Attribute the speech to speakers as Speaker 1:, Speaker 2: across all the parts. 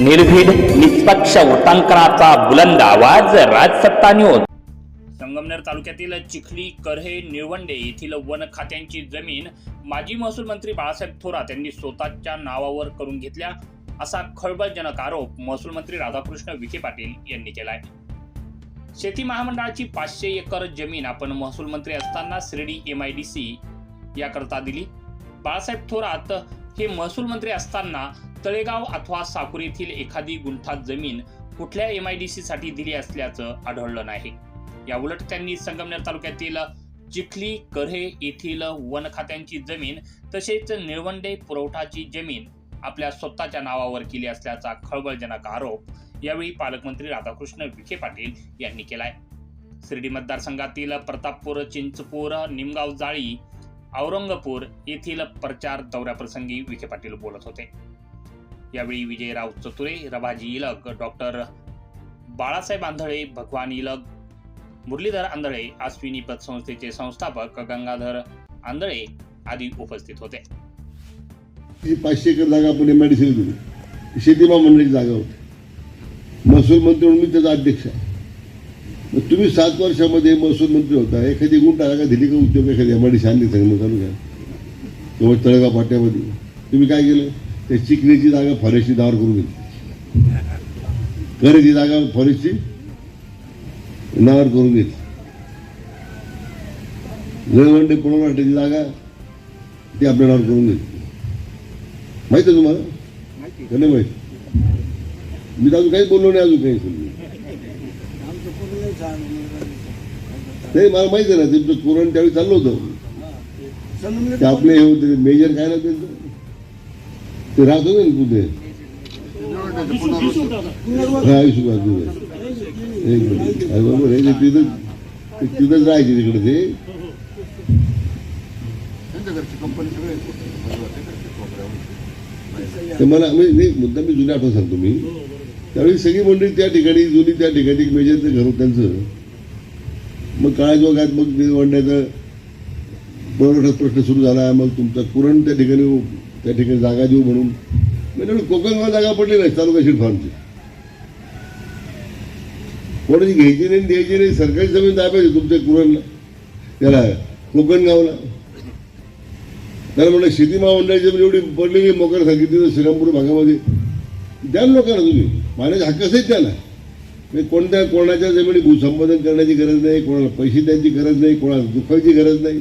Speaker 1: निर्भीड निष्पक्ष वृत्तांकनाचा बुलंद आवाज राजसत्ता न्यूज
Speaker 2: संगमनेर तालुक्यातील चिखली करहे निळवंडे येथील वन खात्यांची जमीन माजी महसूल मंत्री बाळासाहेब थोरात यांनी स्वतःच्या नावावर करून घेतल्या असा खळबळजनक आरोप महसूल मंत्री राधाकृष्ण विखे पाटील यांनी केलाय. शेती महामंडळाची पाचशे एकर जमीन आपण महसूल मंत्री असताना Shirdi M I D C याकरता दिली. बाळासाहेब थोरात हे महसूल मंत्री असताना तळेगाव अथवा साकूर येथील एखादी गुंठात जमीन कुठल्या एम आय डी सी साठी दिली असल्याचं आढळलं नाही. याउलट त्यांनी संगमनेर तालुक्यातील चिखली करहे येथील वन खात्यांची जमीन तसेच निळवंडे पुरवठाची जमीन आपल्या स्वतःच्या नावावर केली असल्याचा खळबळजनक आरोप यावेळी पालकमंत्री राधाकृष्ण विखे पाटील यांनी केलाय. शिर्डी मतदारसंघातील प्रतापपूर चिंचपूर निमगाव जाळी औरंगपूर येथील प्रचार दौऱ्याप्रसंगी विखे पाटील बोलत होते. यावेळी विजयराव चतुरे रभाजी इलक डॉक्टर बाळासाहेब आंधळे भगवान इलक मुरलीधर आंधळे अश्विनी पतसंस्थेचे संस्थापक गंगाधर आंधळे आदी उपस्थित होते.
Speaker 3: ही पाचशे एकर जागा आपण एम आय डी दिली. शेतीमा मंडळी जागा होती. महसूल मंत्री म्हणून मी त्याचा अध्यक्ष आहे. मग तुम्ही सात वर्षामध्ये महसूल मंत्री होता. एखादी गुंठा जागा दिली का उद्योग एखादी एम आय डी सी आणली सांगितलं चालू घ्या. तळगाव पाट्यामध्ये तुम्ही काय केलं? त्या चिकण्याची जागा फॉरेस्टची दावर करून घेतली. करायची जागा फॉरेस्टची नावावर करून घेतली. जळवंडे पुणवण्याची जागा ती आपल्या नावावर करून घेतली. माहिती आहे तुम्हाला? नाही माहिती. मी तर अजून काही बोललो नाही अजून काही नाही. मला माहिती आहे ना तुमचं कोरोना त्यावेळी चाललं होतं. ते आपले हे होते मेजर काय ना त्यांचं? ते राहतो ना कुठे राहायची बाजू एक मिनिट. अरे बरोबर आहे तिथं तिथंच राहायचे तिकडे ते. मला म्हणजे मुद्दा मी जुन्या आठवण सांगतो मी. त्यावेळी सगळी मंडळी त्या ठिकाणी जुनी त्या ठिकाणी मेजरचं घर होतं त्यांचं. मग काळाजोगात मग निवडण्याचा पुरवठा प्रश्न सुरू झाला. मग तुमचा कुरण त्या ठिकाणी त्या ठिकाणी जागा देऊ म्हणून. म्हणजे कोकणगाव जागा पडली नाही तालुका शिट फार्मची. कोणाची घ्यायची नाही द्यायची नाही सरकारी जमीन दाबायची तुमच्या कुरणला त्याला कोकणगावला. त्याला म्हणलं शेती महामंडळाची जमीन एवढी पडलेली मोकर सांगितली तर श्रीरामपूर भागामध्ये. द्या लोकांना तुम्ही. माझ्या हक्कच असेच म्हणजे कोणत्या कोणाच्या जमिनी भूसंपादन करण्याची गरज नाही कोणाला पैसे द्यायची गरज नाही कोणाला दुखायची गरज नाही.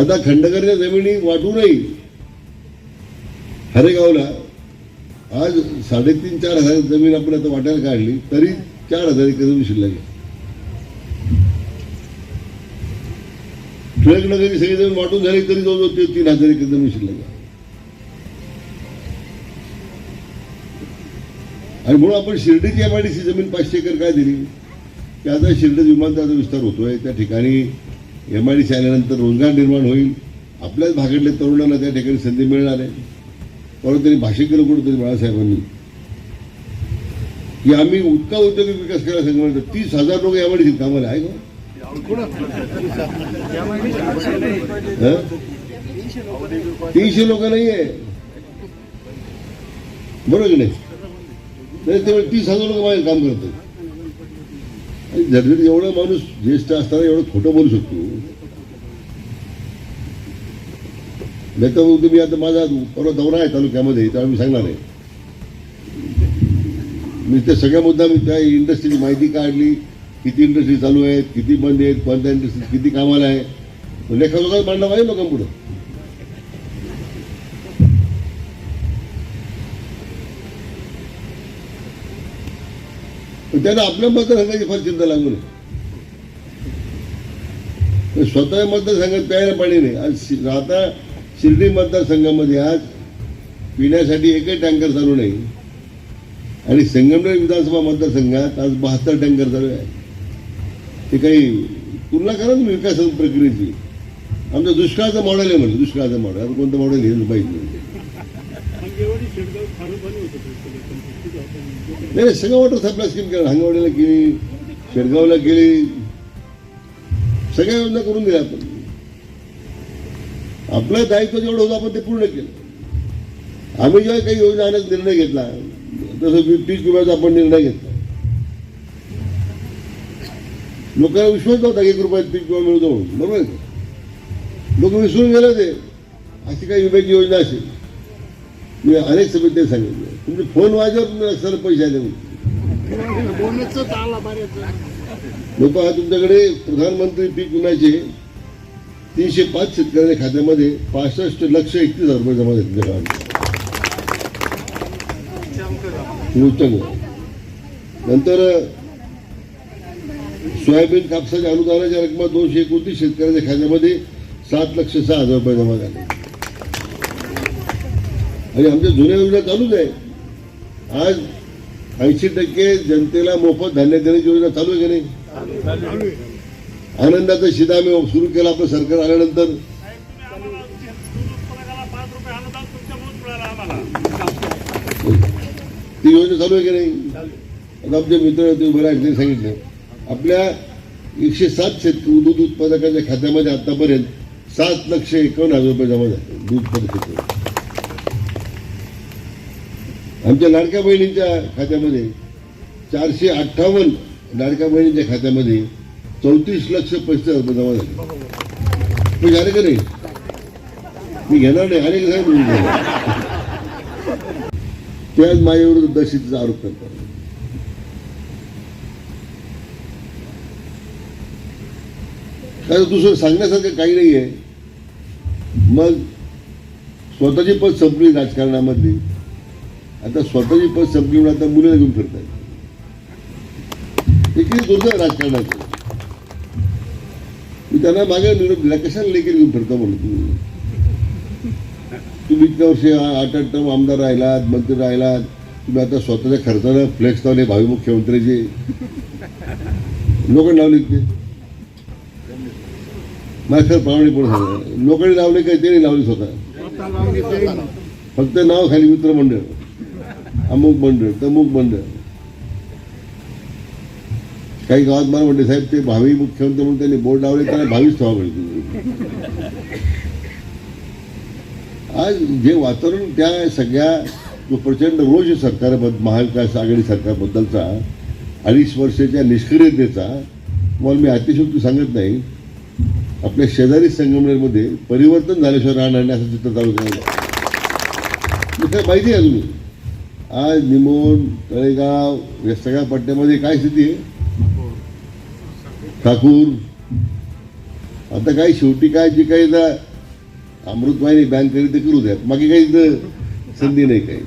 Speaker 3: आता खंडकरच्या जमिनी वाटू नाही हरेगावला आज साडेतीन चार हजार जमीन आपण आता वाटायला काढली तरी चार हजार एकर जमीन शिल्लक आहे. टिळक नगरी सगळी जमीन वाटून झाली तरी जवळजवळ ते तीन हजार एकर जमीन शिल्लक आहे. आणि म्हणून आपण शिर्डीची एम आय डी सी जमीन पाचशे एकर काय दिली? की आता शिर्डी विमानतळाचा विस्तार होतोय त्या ठिकाणी एम आय डी सी आल्यानंतर रोजगार निर्माण होईल. आपल्याच भागातल्या तरुणांना त्या ठिकाणी संधी मिळणार आहे. परंतु त्यांनी भाष्य केलं कुठंतरी बाळासाहेबांनी. की आम्ही इतका औद्योगिक विकास केला सांगितलं तीस हजार लोक एम आय डी सीत कामाला आहे का? तीनशे लोक नाही आहे. बरोबर की नाही? तीस हजार लोक माझे काम करतात आणि जर एवढा माणूस ज्येष्ठ असताना एवढं खोटं बोलू शकतो. नाही तर मग तुम्ही आता माझा परवा दौरा आहे तालुक्यामध्ये त्यामुळे मी सांगणार आहे. मी त्या सगळ्या मुद्दा मी त्या इंडस्ट्रीची माहिती काढली किती इंडस्ट्री चालू आहेत किती बंद आहेत कोणत्या इंडस्ट्री किती कामाला आहे. लेखाजोखात मांडणं पाहिजे लोकांपुढं. पण त्यांना आपल्या मतदारसंघाची फार चिंता लागू नये स्वतः मतदारसंघात प्यायला पाणी नाही. आज आता शिर्डी मतदारसंघामध्ये आज पिण्यासाठी एकही टँकर चालू नाही. आणि संगमनेर विधानसभा मतदारसंघात आज बहात्तर टँकर चालू आहे. ते काही तुलना करा तुम्ही विकास प्रक्रियेची. आमचं दुष्काळाचं मॉडेल आहे म्हणलं दुष्काळाचं मॉडेल आता कोणतं मॉडेल हे माहीत नाही. नाही नाही, सगळं वॉटर सप्लाय स्कीम केलं. हांगवाडीला केली शेडगावला केली. सगळ्या योजना करून दिल्या आपण. आपलं दायित्व जेवढं होतं आपण ते पूर्ण केलं. आम्ही जेव्हा काही योजना आणण्याचा निर्णय घेतला तसं पी- पीक विम्याचा आपण निर्णय घेतला. लोकांना विश्वास नव्हता एक रुपयात पीक विमा मिळतो म्हणून. बरोबर आहे लोक विसरून गेले ते अशी काही विम्याची योजना असेल. मी अनेक समिती सांगितलं. तुमचे फोन वाजवर सर लक्षाला पैसे
Speaker 4: देऊन.
Speaker 3: लोक हा तुमच्याकडे प्रधानमंत्री पीक विम्याचे तीनशे पाच शेतकऱ्यांच्या खात्यामध्ये पासष्ट लक्ष एकतीस हजार रुपये जमा झाले तुमच्या नंतर सोयाबीन कापसाच्या अनुदानाच्या रकमा दोनशे एकोणतीस शेतकऱ्यांच्या खात्यामध्ये सात लक्ष सहा हजार रुपये जमा झाले. आणि आमच्या जुन्या योजना चालूच आहे. आज ऐंशी टक्के जनतेला मोफत धान्य देण्याची योजना चालू आहे की नाही? आनंदाचा शिदा आम्ही सुरू केला आपलं सरकार आल्यानंतर. ती योजना चालू आहे की नाही? आता आमचे मित्र ते उभे राहिले सांगितलं. आपल्या एकशे सात शेतकरी दूध उत्पादकांच्या खात्यामध्ये आतापर्यंत सात लक्ष एकावन्न हजार रुपये जमा झाले दूध परिस्थिती आमच्या लाडक्या बहिणींच्या खात्यामध्ये चारशे अठ्ठावन्न लाडक्या बहिणींच्या खात्यामध्ये चौतीस लक्ष पैसे जमा झाले. झाले का नाही? मी घेणार नाही. अनेक साहेब मी ते आज माझ्याविरुद्ध दहशतीचा आरोप करतात. काय हो, दुसरं सांगण्यासारखं काही नाही आहे मग स्वतःची पद संपली राजकारणामधली. आता स्वतःची पद संपली म्हणून आता मुलीला घेऊन फिरतात हे किती दुर्दैव राजकारणाचं मी त्यांना मागे निरोप दिला कशाला लेखी घेऊन फिरता म्हणून तुम्ही? तुम्ही इतक्या वर्षी आठ आठ टर्म आमदार राहिलात मंत्री राहिलात तुम्ही आता स्वतःच्या खर्चानं फ्लेक्स लावले भावी मुख्यमंत्र्याचे. लोकांनी लावले ते. मला खरं पाहुणे पण झालं लोकांनी लावले काय ते नाही लावले स्वतः. फक्त नाव खाली मित्रमंडळ. अमुक मंडळ तमुक मंडळ काही गावात मला म्हणते साहेब ते भावी मुख्यमंत्री म्हणून त्यांनी बोर्ड लावले त्याला भावीच ठेवा पाहिजे आज जे वातावरण त्या सगळ्या जो प्रचंड रोष सरकारबद्दल महाविकास आघाडी सरकारबद्दलचा अडीच वर्षाच्या निष्क्रियतेचा तुम्हाला मी अतिशयोक्ती सांगत नाही आपल्या शेजारी संगमनेरमध्ये परिवर्तन झाल्याशिवाय राहणार नाही असं चित्र चालू केलं माहिती आहे अजून आज निमोण तळेगाव या सगळ्या पट्ट्यामध्ये काय स्थिती आहे? ठाकूर. आता काही शेवटी काय जे काही अमृतवाहिनी बँक करी ते करू द्या बाकी काही इथं संधी नाही काही.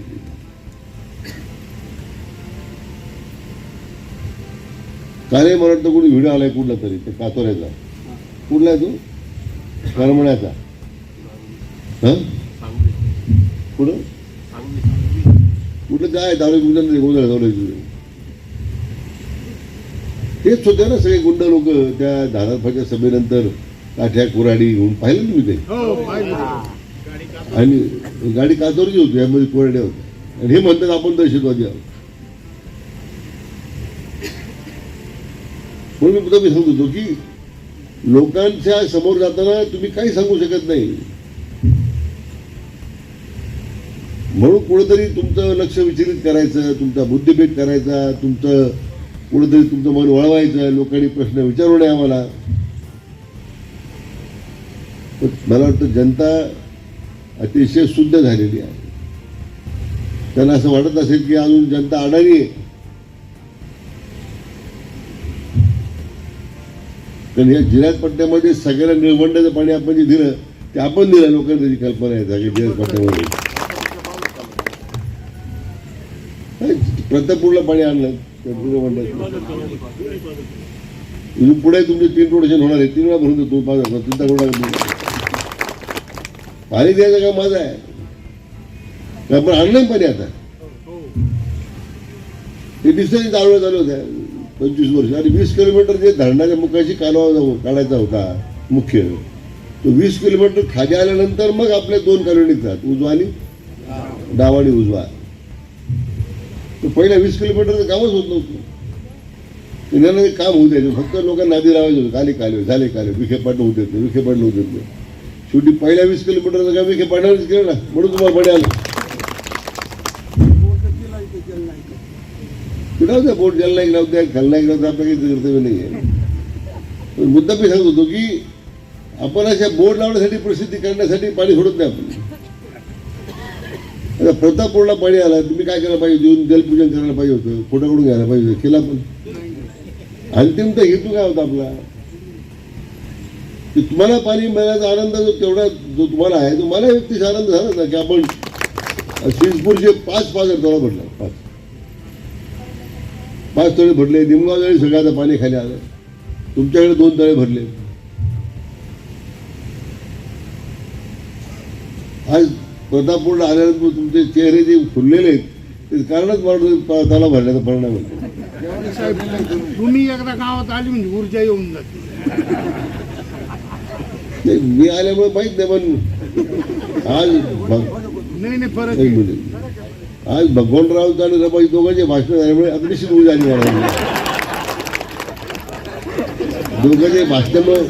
Speaker 3: काले मला वाटतं कोणी व्हिडिओ आलाय कुठला तरी ते कातोऱ्याचा. कुठला आहे तो? करमण्याचा. हा? कुठं? कुठलं काय दारू गुंड गोंधळ दारू तेच होते ना सगळे गुंड लोक त्या धाराफाच्या सभेनंतर काठ्या कुराडी घेऊन पाहिलं ना तुम्ही ते
Speaker 4: हो।
Speaker 3: आणि गाडी कातोरची होती यामध्ये कोरड्या होत्या आणि हे। म्हणतात आपण दहशतवादी आहोत म्हणून मी तुला मी सांगत होतो की लोकांच्या समोर जाताना तुम्ही काही सांगू शकत नाही। म्हणून कुठंतरी तुमचं लक्ष विचलित करायचं तुमचा बुद्धिभेद करायचा तुमचं कुठंतरी तुमचं मन वळवायचं लोकांनी प्रश्न विचारू नये आम्हाला मला वाटतं जनता अतिशय शुद्ध झालेली आहे. त्यांना असं वाटत असेल की अजून जनता अडाणी आहे. कारण या जिल्ह्यात पट्ट्यामध्ये सगळ्याला निळवंडाचं पाणी आपण जे दिलं ते आपण दिलं लोकांना त्याची कल्पना आहे. सगळ्या जिल्ह्यात पट्ट्यामध्ये काय, पाणी आणलं. इथून पुढे तुमचे तीन रोटेशन होणार आहे. तीन वेळा भरून देतो पाच हजार चिंता करू नका पाणी द्यायचं का? माझा आहे. पण आपण आणलं पाणी आता? ते दिसतं चालू चालू होत्या पंचवीस वर्ष. आणि वीस किलोमीटर जे धरणाच्या मुखाशी कालवा काढायचा होता मुख्य. तो वीस किलोमीटर खाली आल्यानंतर मग आपल्या दोन कॉलनीत निघतात उजवा आणि डावा आणि उजवा. तर पहिल्या वीस किलोमीटरचं कामच होत नव्हतं. त्यांना ते काम होऊ द्यायचं. फक्त लोकांना नादी लावायचं होतं. काले काले झाले काले. विखे पाडणं होत येते विखे पाडणं होत येते शेवटी पहिल्या वीस किलोमीटरचं काम विखे पाडणारच केलं ना. म्हणून तुम्हाला पाणी आलं. कुठं द्या बोट ज्याला एक राहू द्या खाल्ला एक आपलं काही कर्तव्य नाही आहे. मुद्दा मी सांगत होतो की आपण अशा बोट लावण्यासाठी प्रसिद्धी करण्यासाठी पाणी सोडत नाही आपण. आता प्रतापपूरला पाणी आला तुम्ही काय करायला पाहिजे? देऊन जलपूजन करायला पाहिजे होतं. फोटो घ्यायला पाहिजे होतं. केला पण. अंतिम तर हेतू काय होता आपला? की तुम्हाला पाणी मिळण्याचा आनंद जो तेवढा जो तुम्हाला आहे तो मला व्यक्तीचा आनंद झाला ना की आपण श्रीजपूरचे पाच पाच तळा भरला. पाच. पाच तळे भरले. निमगाव तळे सगळ्याचं पाणी खाली आलं. तुमच्याकडे दोन तळे भरले. आज प्रतापपूरला आल्यानंतर तुमचे चेहरे जे फुललेले आहेत ते कारणच मला तला भरण्याचा परिणाम
Speaker 4: साहेब तुम्ही एकदा गावात आली म्हणजे ऊर्जा येऊन जाते.
Speaker 3: मी आल्यामुळे माहीत नाही पण आज
Speaker 4: नाही नाही फरक
Speaker 3: आज भगवानराव आणि रबाई दोघांचे भाषण झाल्यामुळे निश्चित ऊर्जा आली दोघांचे भाषणामुळे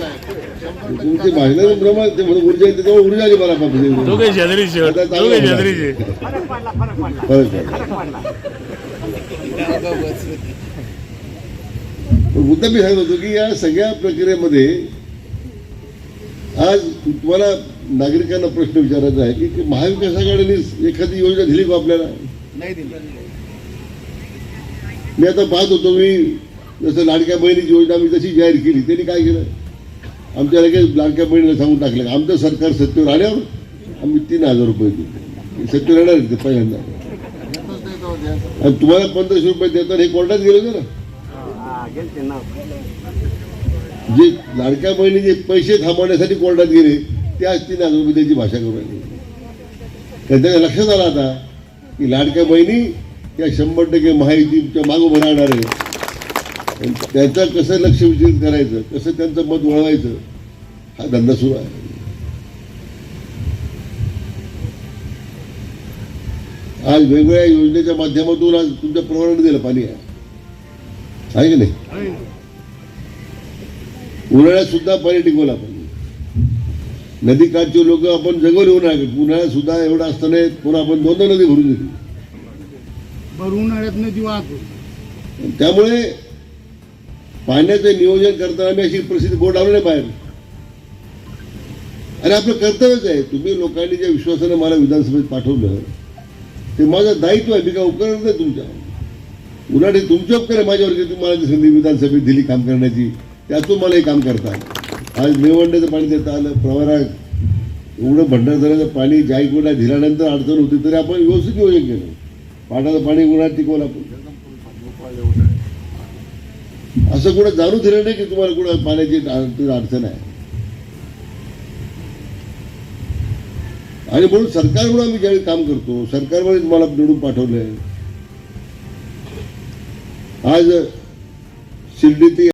Speaker 3: तुमचे भाषणाचे प्रमाण ते म्हणून ऊर्जा येते तेव्हा आली मला आता
Speaker 5: दोघे.
Speaker 3: पण मुद्दा मी सांगत होतो की या सगळ्या प्रक्रियेमध्ये आज तुम्हाला नागरिकांना प्रश्न विचारायचा आहे की- की महाविकास आघाडीने एखादी योजना दिली का आपल्याला?
Speaker 4: नाही दिली.
Speaker 3: मी आता पाहत होतो मी जसं लाडक्या बहिणीची योजना मी तशी जाहीर केली त्यांनी काय केलं? आमच्या लगेच लाडक्या बहिणीला सांगून टाकलं आमचं सरकार सत्तेवर आल्यावर आम्ही तीन हजार रुपये देतो. सत्तेवर येणार ते पहिल्यांदा? आणि तुम्हाला पंधराशे रुपये देतात हे कोर्टात गेले होते ना? जे लाडक्या बहिणी जे पैसे थांबवण्यासाठी कोर्टात गेले ते आज तीन हजार रुपये त्याची भाषा करू लागली त्यांच्या लक्षात आलं आता की लाडक्या बहिणी या शंभर टक्के माहितीच्या मागोबं राहणार आहे त्याचं कसं लक्ष विचलित करायचं? कसं त्यांचं मत वळवायचं? हा धंदा सुरू आहे. आज वेगवेगळ्या योजनेच्या माध्यमातून आज तुमच्या प्रमाणात दिलं पाणी आहे. की नाही. उन्हाळ्यात सुद्धा पाणी टिकवलं आपण. नदी काठचे लोक आपण जगवले उन्हाळ्यात. उन्हाळ्यात सुद्धा एवढं असताना पुन्हा आपण दोन दोन नदी भरून दिली
Speaker 4: उन्हाळ्यात नदी वाहतो
Speaker 3: त्यामुळे पाण्याचं नियोजन करताना मी अशी परिस्थिती बोर्ड लावलं नाही बाहेर आणि आपलं कर्तव्यच आहे तुम्ही लोकांनी ज्या विश्वासानं मला विधानसभेत पाठवलं ते माझं दायित्व आहे मी काय उपकार नाही तुमच्या. उलट हे तुमचे उपकार आहे माझ्यावर की तुम्हाला ती संधी विधानसभेत दिली काम करण्याची त्यातून मला हे काम करता आज निवडण्याचं पाणी देता आलं प्रवारा एवढं भंडारदऱ्याचं पाणी जायकवाडा दिल्यानंतर अडचण होती तरी आपण व्यवस्थित नियोजन केलं. पाण्याचं पाणी उन्हाळ्यात टिकवलं आपण. असं कुठं जाणू दिलं नाही की तुम्हाला कुठं पाण्याची अडचण आहे. आणि म्हणून सरकारकडून आम्ही ज्यावेळी काम करतो सरकारमध्ये तुम्हाला निवडून पाठवलंय. आज शिर्डी